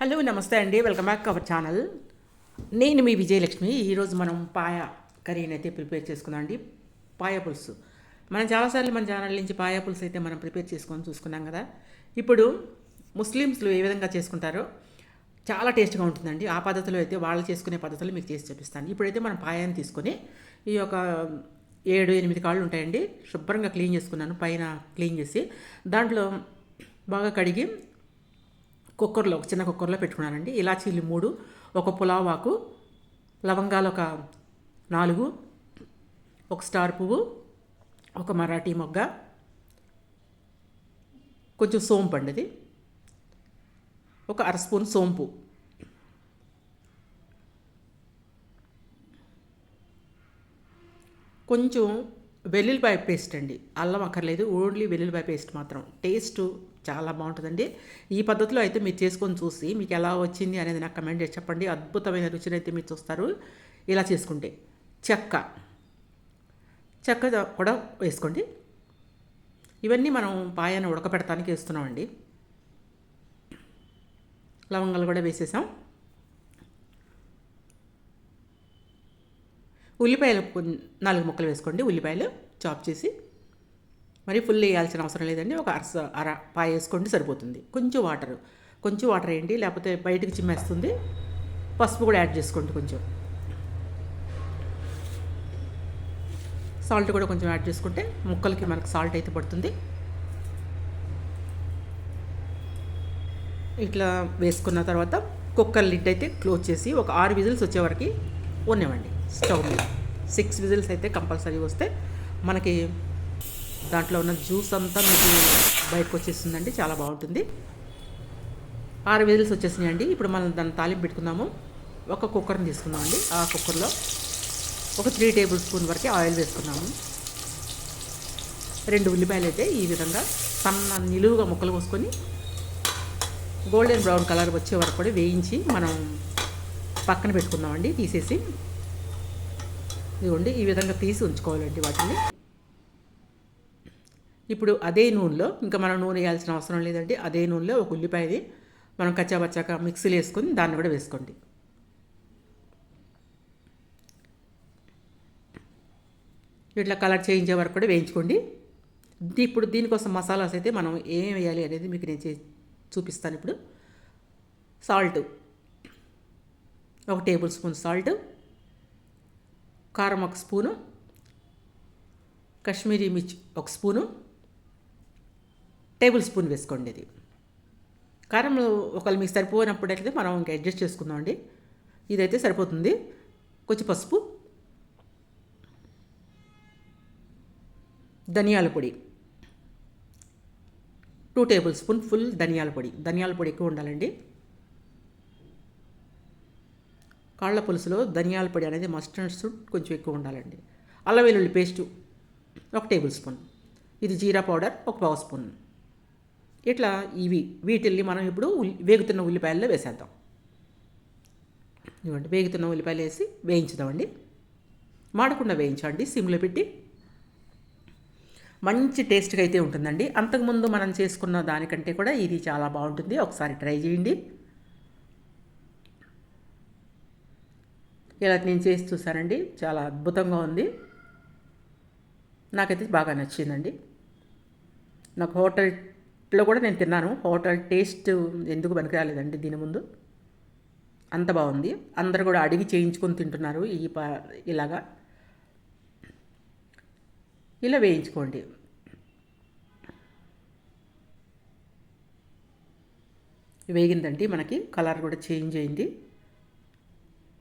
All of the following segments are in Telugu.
హలో నమస్తే అండి. వెల్కమ్ బ్యాక్ అవర్ ఛానల్ నేను మీ విజయలక్ష్మి. ఈరోజు మనం పాయ కర్రీని అయితే ప్రిపేర్ చేసుకున్నాం అండి. పాయ పులుసు. మనం చాలాసార్లు మన ఛానల్ నుంచి పాయ పులుసు అయితే మనం ప్రిపేర్ చేసుకొని చూసుకున్నాం కదా. ఇప్పుడు ముస్లిమ్స్లు ఏ విధంగా చేసుకుంటారో చాలా టేస్ట్గా ఉంటుందండి. ఆ పద్ధతిలో అయితే వాళ్ళు చేసుకునే పద్ధతులు మీకు చేసి చూపిస్తాను. ఇప్పుడైతే మనం పాయాన్ని తీసుకొని ఈ యొక్క ఏడు ఎనిమిది కాళ్ళు ఉంటాయండి. శుభ్రంగా క్లీన్ చేసుకున్నాను. పైన క్లీన్ చేసి దాంట్లో బాగా కడిగి కుక్కర్లో ఒక చిన్న కుక్కర్లో పెట్టుకున్నానండి. ఇలాచీలు మూడు ఒక పులావాకు లవంగాలు ఒక నాలుగు ఒక స్టార్ పువ్వు ఒక మరాఠీ మొగ్గ కొంచెం సోంపు అండి అది ఒక అర స్పూన్ సోంపు. కొంచెం వెల్లుల్లిపాయ పేస్ట్ అండి. అల్లం అక్కర్లేదు ఓన్లీ వెల్లుల్లిపాయ పేస్ట్ మాత్రం. టేస్ట్ చాలా బాగుంటుందండి. ఈ పద్ధతిలో అయితే మీరు చేసుకొని చూసి మీకు ఎలా వచ్చింది అనేది నాకు కమెంట్ చేసి చెప్పండి. అద్భుతమైన రుచిని అయితే మీరు చూస్తారు. ఇలా చేసుకుంటే చెక్క చెక్క కూడా వేసుకోండి. ఇవన్నీ మనం పాయాన్ని ఉడకపెడతానికి వేస్తున్నామండి. లవంగాలు కూడా వేసేసాం. ఉల్లిపాయలు నాలుగు ముక్కలు వేసుకోండి. ఉల్లిపాయలు చాప్ చేసి మరి ఫుల్ వేయాల్సిన అవసరం లేదండి. ఒక అరస అర పాయ వేసుకోండి సరిపోతుంది. కొంచెం వాటర్ కొంచెం వాటర్ వేయండి. లేకపోతే బయటకు చిమ్మేస్తుంది. పసుపు కూడా యాడ్ చేసుకోండి కొంచెం. సాల్ట్ కూడా కొంచెం యాడ్ చేసుకుంటే ముక్కలకి మనకు సాల్ట్ అయితే పడుతుంది. ఇట్లా వేసుకున్న తర్వాత కుక్కర్ లిడ్ అయితే క్లోజ్ చేసి ఒక ఆరు విజిల్స్ వచ్చేవరకు ఉన్నామండి ఉన్నవండి స్టవ్ మీద. సిక్స్ విజిల్స్ అయితే కంపల్సరీ వస్తే మనకి దాంట్లో ఉన్న జ్యూస్ అంతా మీకు బయటకు వచ్చేస్తుందండి చాలా బాగుంటుంది. ఆరు విజిల్స్ వచ్చేసినాయండి. ఇప్పుడు మనం దాన్ని తాలింపు పెట్టుకుందాము. ఒక కుక్కర్ని తీసుకుందామండి. ఆ కుక్కర్లో ఒక త్రీ టేబుల్ స్పూన్ వరకు ఆయిల్ వేసుకున్నాము. రెండు ఉల్లిపాయలు అయితే ఈ విధంగా సన్న నిలువుగా ముక్కలు కోసుకొని గోల్డెన్ బ్రౌన్ కలర్ వచ్చే వరకు కూడా వేయించి మనం పక్కన పెట్టుకుందామండి తీసేసి. ఇదిగోండి ఈ విధంగా తీసి ఉంచుకోవాలండి వాటిని. ఇప్పుడు అదే నూనెలో ఇంకా మనం నూనె వేయాల్సిన అవసరం లేదండి. అదే నూనెలో ఒక ఉల్లిపాయది మనం కచ్చాబచ్చాక మిక్సీలో వేసుకొని దాన్ని కూడా వేసుకోండి. ఇట్లా కలర్ చేయించే వరకు కూడా వేయించుకోండి. ఇప్పుడు దీనికోసం మసాలాస్ అయితే మనం ఏం వేయాలి అనేది మీకు నేను చే- చూపిస్తాను ఇప్పుడు. సాల్ట్ ఒక టేబుల్ స్పూన్ సాల్ట్ కారం ఒక స్పూను కాశ్మీరీ మిర్చి ఒక స్పూను టేబుల్ స్పూన్ వేసుకోండి ఇది. కారం ఒకవేళ మీకు సరిపోయినప్పుడైతే మనం ఇంకా అడ్జస్ట్ చేసుకుందామండి ఇదైతే సరిపోతుంది. కొంచెం పసుపు. ధనియాల పొడి. టూ టేబుల్ స్పూన్ ఫుల్ ధనియాల పొడి. ధనియాల పొడి ఎక్కువ ఉండాలండి. కాళ్ళ పులుసులో ధనియాల పొడి అనేది మస్టర్డ్ సూట్ కొంచెం ఎక్కువ ఉండాలండి. అల్లం వెల్లుల్లి పేస్టు ఒక టేబుల్ స్పూన్. ఇది జీరా పౌడర్ ఒక పావు స్పూన్. ఇట్లా ఇవి. వీటిల్ని మనం ఇప్పుడు వేగుతున్న ఉల్లిపాయల్లో వేసేద్దాం. ఇవ్వండి వేగుతున్న ఉల్లిపాయలు వేసి వేయించుదామండి. మాడకుండా వేయించండి సిమ్లో పెట్టి. మంచి టేస్ట్గా అయితే ఉంటుందండి. అంతకుముందు మనం చేసుకున్న దానికంటే కూడా ఇది చాలా బాగుంటుంది. ఒకసారి ట్రై చేయండి. ఇలా నేను చేసి చూసానండి. చాలా అద్భుతంగా ఉంది. నాకైతే బాగా నచ్చిందండి. నాకు హోటల్ ఇట్లా కూడా నేను తిన్నాను. హోటల్ టేస్ట్ ఎందుకు పనికిరాలేదండి దీని ముందు. అంత బాగుంది. అందరు కూడా అడిగి చేయించుకొని తింటున్నారు ఈ ప ఇలాగా. ఇలా వేయించుకోండి. వేగిందండి. మనకి కలర్ కూడా చేంజ్ అయింది.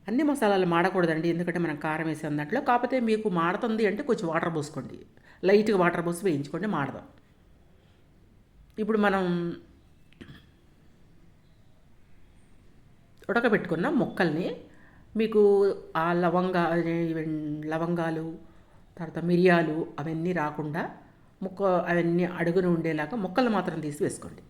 అన్ని మసాలాలు మాడకూడదండి. ఎందుకంటే మనం కారం వేసే దాంట్లో. కాకపోతే మీకు మాడుతుంది అంటే కొంచెం వాటర్ పోసుకోండి. లైట్గా వాటర్ పోసి వేయించుకోండి మాడదాం ఇప్పుడు మనం ఉడకబెట్టుకున్న మొక్కల్ని మీకు ఆ లవంగా లవంగాలు తర్వాత మిరియాలు అవన్నీ రాకుండా ముక్క అవన్నీ అడుగున ఉండేలాగా మొక్కలు మాత్రం తీసి వేసుకోండి.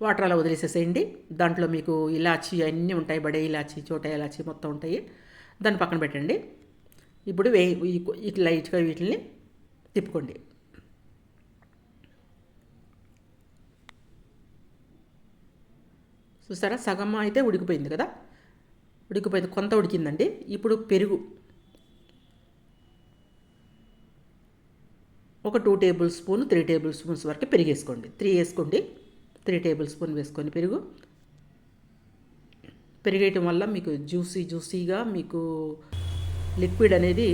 వాటర్ అలా వదిలేసేసేయండి. దాంట్లో మీకు ఇలాచి అన్నీ ఉంటాయి బడే ఇలాచి చోట ఇలాచి మొత్తం ఉంటాయి. దాన్ని పక్కన పెట్టండి. ఇప్పుడు వే ఇట్లా లైట్గా వీటిని తిప్పుకోండి. చూస్తారా? సగం అయితే ఉడికిపోయింది కదా? ఉడికిపోయింది. కొంత ఉడికిందండి. ఇప్పుడు పెరుగు. ఒక two tablespoon three tablespoons వరకు పెరుగు వేసుకోండి. త్రీ వేసుకోండి. త్రీ టేబుల్ స్పూన్ వేసుకొని పెరుగు. పెరిగేయటం వల్ల మీకు జ్యూసీ జ్యూసీగా మీకు లిక్విడ్ అనేది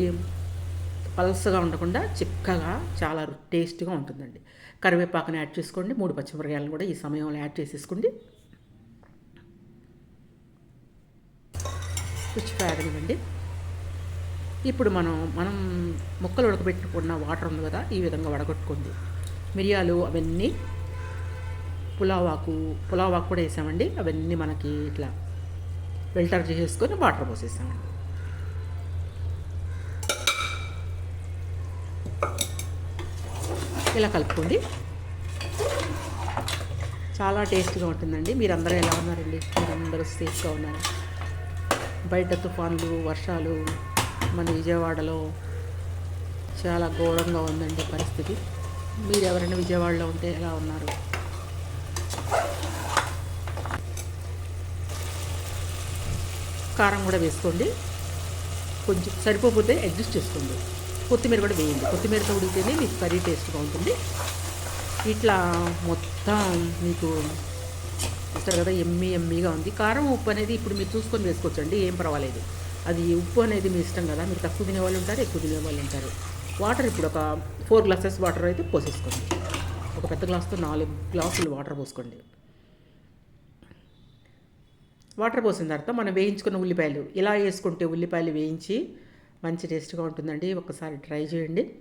పల్సగా ఉండకుండా చిక్కగా చాలా టేస్ట్గా ఉంటుందండి. కరివేపాకుని యాడ్ చేసుకోండి. మూడు పచ్చిమిరకాయలను కూడా ఈ సమయంలో యాడ్ చేసేసుకోండి. రుచిగా ఆడనివ్వండి ఇప్పుడు మనం మనం ముక్కలు ఉడకబెట్టుకున్న వాటర్ ఉంది కదా ఈ విధంగా వడగొట్టుకోండి. మిరియాలు అవన్నీ పులావాకు పులావాకు కూడా వేసామండి. అవన్నీ మనకి ఇట్లా ఫిల్టర్ చేసేసుకొని వాటర్ పోసేసామండి. ఇలా కలుపుకోండి. చాలా టేస్ట్గా ఉంటుందండి. మీరందరూ ఎలా ఉన్నారండి? మీరందరూ సేఫ్గా ఉన్నారు? బయట తుఫాన్లు వర్షాలు మన విజయవాడలో చాలా ఘోరంగా ఉందండి పరిస్థితి. మీరు ఎవరైనా విజయవాడలో ఉంటే ఎలా ఉన్నారు? కారం కూడా వేసుకోండి. కొంచెం సరిపోతే అడ్జస్ట్ చేసుకోండి. కొత్తిమీర కూడా వేయండి. కొత్తిమీరతో ఉడికితేనే మీకు కర్రీ టేస్ట్గా ఉంటుంది. ఇట్లా మొత్తం మీకు చూస్తారు కదా ఎమ్మి ఎమ్మిగా ఉంది. కారం ఉప్పు అనేది ఇప్పుడు మీరు చూసుకొని వేసుకోవచ్చండి ఏం పర్వాలేదు. అది ఉప్పు అనేది మీ ఇష్టం కదా మీరు తక్కువ తినేవాళ్ళు ఉంటారు ఎక్కువ తినే వాళ్ళు ఉంటారు. వాటర్ ఇప్పుడు ఒక ఫోర్ గ్లాసెస్ వాటర్ అయితే పోసేసుకోండి. ఒక పెద్ద గ్లాస్తో నాలుగు గ్లాసులు వాటర్ పోసుకోండి. వాటర్ పోసిన తర్వాత మనం వేయించుకున్న ఉల్లిపాయలు ఇలా వేసుకుంటే ఉల్లిపాయలు వేయించి మంచి టేస్ట్గా ఉంటుందండి. ఒకసారి ట్రై చేయండి.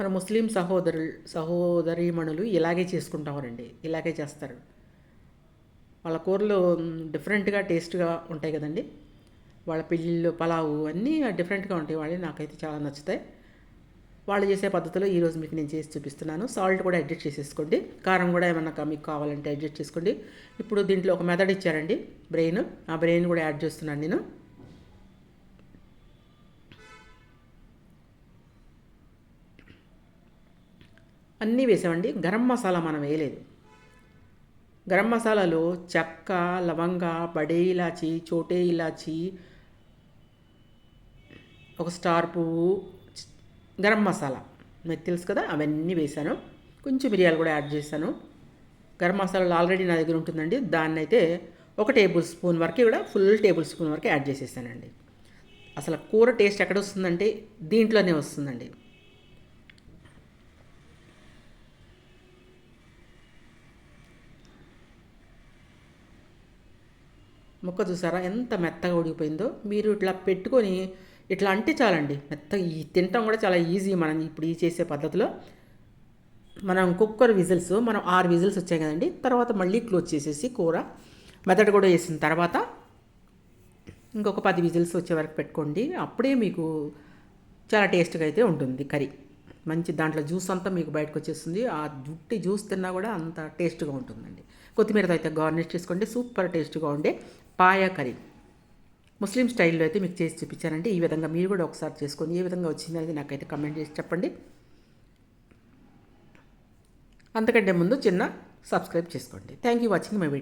మన ముస్లిం సహోదరు సహోదరీమణులు ఇలాగే చేసుకుంటామండి ఇలాగే చేస్తారు. వాళ్ళ కూరలు డిఫరెంట్గా టేస్ట్గా ఉంటాయి కదండి. వాళ్ళ పెళ్ళిళ్ళు పలావు అన్నీ డిఫరెంట్గా ఉంటాయి. వాళ్ళు నాకైతే చాలా నచ్చుతాయి. వాళ్ళు చేసే పద్ధతిలో ఈరోజు మీకు నేను చేసి చూపిస్తున్నాను. సాల్ట్ కూడా అడ్జస్ట్ చేసేసుకోండి. కారం కూడా ఏమన్నా మీకు కావాలంటే అడ్జస్ట్ చేసుకోండి. ఇప్పుడు దీంట్లో ఒక మెథడ్ ఇచ్చారండి బ్రెయిన్. ఆ బ్రెయిన్ కూడా యాడ్ చేస్తున్నాను నేను. అన్నీ వేసామండి. గరం మసాలా మనం వేయలేదు. గరం మసాలాలో చెక్క లవంగ బడే ఇలాచి చోటే ఇలాచి ఒక స్టార్ పువ్వు గరం మసాలా. మీకు తెలుసు కదా అవన్నీ వేసాను కొంచెం మిరియాలు కూడా యాడ్ చేశాను. గరం మసాలాలు ఆల్రెడీ నా దగ్గర ఉంటుందండి. దాన్ని అయితే ఒక టేబుల్ స్పూన్ వరకు కూడా ఫుల్ టేబుల్ స్పూన్ వరకు యాడ్ చేసేసానండి. అసలు కూర టేస్ట్ ఎక్కడ వస్తుందంటే దీంట్లోనే వస్తుందండి. ముక్క చూసారా ఎంత మెత్తగా ఉడికిపోయిందో. మీరు ఇట్లా పెట్టుకొని ఇట్లా అంటే చాలండి. మెత్తగా ఈ తినటం కూడా చాలా ఈజీ మనం ఇప్పుడు ఈ చేసే పద్ధతిలో. మనం కుక్కర్ విజిల్స్ మనం ఆరు విజిల్స్ వచ్చాయి కదండి. తర్వాత మళ్ళీ క్లోజ్ చేసేసి కూర మెదడు కూడా వేసిన తర్వాత ఇంకొక పది విజిల్స్ వచ్చే వరకు పెట్టుకోండి. అప్పుడే మీకు చాలా టేస్ట్గా అయితే ఉంటుంది కర్రీ. మంచి దాంట్లో జ్యూస్ అంతా మీకు బయటకు వచ్చేస్తుంది. ఆ జుట్టి జ్యూస్ తిన్నా కూడా అంత టేస్ట్గా ఉంటుందండి. కొత్తిమీరతో అయితే గార్నిష్ చేసుకోండి. సూపర్ టేస్ట్గా ఉండే పాయా కర్రీ ముస్లిం స్టైల్లో అయితే మీకు చేసి చూపించానండి. ఈ విధంగా మీరు కూడా ఒకసారి చేసుకొని ఏ విధంగా వచ్చిందనేది నాకైతే కమెంట్ చేసి చెప్పండి. అంతకంటే ముందు చిన్న సబ్స్క్రైబ్ చేసుకోండి. Thank you watching my video